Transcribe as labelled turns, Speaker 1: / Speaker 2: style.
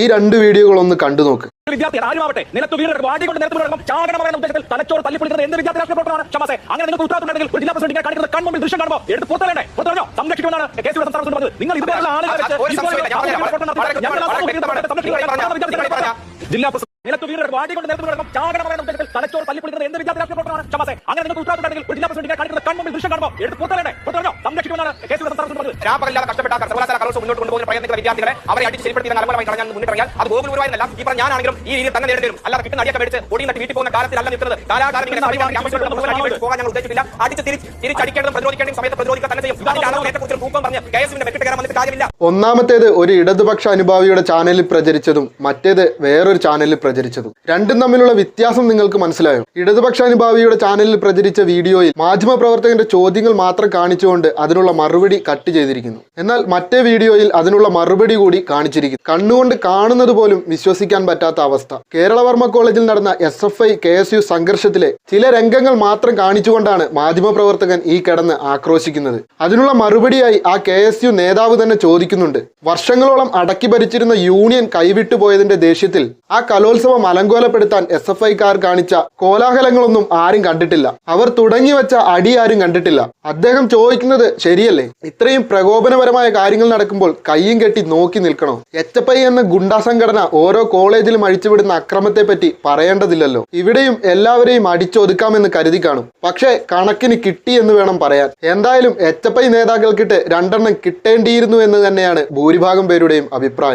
Speaker 1: ഈ രണ്ട് വീഡിയോകളൊന്ന് കണ്ടു നോക്ക്.
Speaker 2: വിദ്യാർത്ഥി ആരുമാവട്ടെ നിലത്ത് വീട് വാടിക്കൊണ്ട് നിലത്ത് വീടണം ചാകണം പറയുന്ന ഉദ്ദേശത്തിൽ തലച്ചോറ് തല്ലിപ്പൊളിക്കുന്നത് എന്ത് വിദ്യാർത്ഥി രാഷ്ട്രീയ പ്രവർത്തനമാണ്? ക്ഷമസെ അങ്ങനെ നിങ്ങൾക്ക് ഉത്തരവാദിത്തമുണ്ടെങ്കിൽ ഒരു ജില്ലാ പ്രസിഡന്റ് കാണിക്കുന്ന കൺമുമ്പിൽ ദൃശ്യം കാണുമ്പോൾ എടുത്ത് പുറത്തല്ലേ പുറത്തോ സംരക്ഷിക്കുമെന്നാണ് കെ സംസ്ഥാന പറഞ്ഞത്. നിങ്ങൾ ഇതുപോലുള്ള ആളുകളെ ജില്ലാ പ്രസിഡന്റ് നിലത്ത് വീട് വാടിക്കൊണ്ട് നിലത്ത് വീടണം ചാകണം പറയുന്ന ഉദ്ദേശത്തിൽ തലച്ചോറ് എന്ത് വിദ്യാർത്ഥി രാഷ്ട്രീയ പ്രവർത്തനമാണ്? ക്ഷമസെ ഒരു ജില്ലാ പ്രസിഡന്റ് കാണിക്കുന്നത് കൺമുമ്പിൽ ദൃശ്യം കാണുമ്പോൾ എടുത്ത് പുറത്തല്ലേ പുറത്തോ സംരക്ഷിക്കുമെന്നാണ് കെ സി സംസ്ഥാന പ്രസിഡന്റ്
Speaker 3: കഷ്ടപ്പെട്ട സർവകലാശാല കലോത്സവം മുന്നോട്ട് കൊണ്ടുപോകുന്ന പ്രയത്നിക്കുന്ന വിദ്യാർത്ഥികളെ അവരെ അടിച്ച് ശരിപ്പെടുത്തി കളഞ്ഞാൽ അത് ഗോകുൽ ഗുരുവായൂരല്ല ഞാനാണെങ്കിലും ഈ രീതിയിൽ തന്നെ നേരിടേണ്ടി വരും അല്ലാതെ കിട്ടുന്ന അടിയൊക്കെ മേടിച്ച് ഒടിയും തട്ടി വീട്ടിൽ പോകുന്ന കാലത്തിലല്ല നിൽക്കുന്നത്. കാലാകാലം ഇങ്ങനെ പോകാൻ ഞങ്ങൾ ഉദ്ദേശിച്ചില്ല അടിച്ച് തിരിച്ച് തിരിച്ചടിക്കേണ്ടതും പ്രതിരോധിക്കേണ്ടതും സമയത്ത് പ്രതിരോധിക്കാൻ തന്നെ ചെയ്യും. അതിന്റെ അളവ് ഏറ്റക്കുറിച്ച് തൂക്കം പറഞ്ഞ് കെ എസ് വെക്കിട്ട് കയറാൻ വന്നിട്ട് കാര്യമില്ല.
Speaker 1: ഒന്നാമത്തേത് ഒരു ഇടതുപക്ഷ അനുഭാവിയുടെ ചാനലിൽ പ്രചരിച്ചതും മറ്റേത് വേറൊരു ചാനലിൽ പ്രചരിച്ചതും. രണ്ടും തമ്മിലുള്ള വ്യത്യാസം നിങ്ങൾക്ക് മനസ്സിലായോ? ഇടതുപക്ഷ അനുഭാവിയുടെ ചാനലിൽ പ്രചരിച്ച വീഡിയോയിൽ മാധ്യമപ്രവർത്തകന്റെ ചോദ്യങ്ങൾ മാത്രം കാണിച്ചുകൊണ്ട് അതിനുള്ള മറുപടി കട്ട് ചെയ്തിരിക്കുന്നു. എന്നാൽ മറ്റേ വീഡിയോയിൽ അതിനുള്ള മറുപടി കൂടി കാണിച്ചിരിക്കുന്നു. കണ്ണുകൊണ്ട് കാണുന്നത് പോലും വിശ്വസിക്കാൻ പറ്റാത്ത അവസ്ഥ. കേരളവർമ്മ കോളേജിൽ നടന്ന S F I K S U സംഘർഷത്തിലെ ചില രംഗങ്ങൾ മാത്രം കാണിച്ചുകൊണ്ടാണ് മാധ്യമപ്രവർത്തകൻ ഈ കിടന്ന് ആക്രോശിക്കുന്നത്. അതിനുള്ള മറുപടിയായി ആ കെ എസ് യു നേതാവ് തന്നെ ചോദിക്കുന്നുണ്ട് വർഷങ്ങളോളം അടക്കി ഭരിച്ചിരുന്ന യൂണിയൻ കൈവിട്ടുപോയതിന്റെ ദേഷ്യത്തിൽ ആ കലോത്സവം അലങ്കോലപ്പെടുത്താൻ എസ് എഫ് ഐക്കാർ കാണിച്ച കോലാഹലങ്ങളൊന്നും ആരും കണ്ടിട്ടില്ല. അവർ തുടങ്ങി വെച്ച അടി ആരും കണ്ടിട്ടില്ല. അദ്ദേഹം ചോദിക്കുന്നത് ശരിയല്ലേ? ഇത്രയും പ്രകോപനപരമായ കാര്യങ്ങൾ നടക്കുമ്പോൾ കയ്യും കെട്ടി നോക്കി നിൽക്കണോ? എച്ച് എഫ് ഐ എന്ന ഗുണ്ടാ സംഘടന ഓരോ കോളേജിലും അഴിച്ചുവിടുന്ന അക്രമത്തെ പറ്റി പറയേണ്ടതില്ലല്ലോ. ഇവിടെയും എല്ലാവരെയും അടിച്ചൊതുക്കാമെന്ന് കരുതി കാണും. പക്ഷേ കണക്കിന് കിട്ടി എന്ന് വേണം പറയാൻ. എന്തായാലും എച്ച് എഫ് ഐ നേതാക്കൾക്കിട്ട് രണ്ടെണ്ണം കിട്ടേണ്ടിയിരുന്നു എന്ന് തന്നെയാണ് ഭൂരിഭാഗം പേരുടെയും അഭിപ്രായം.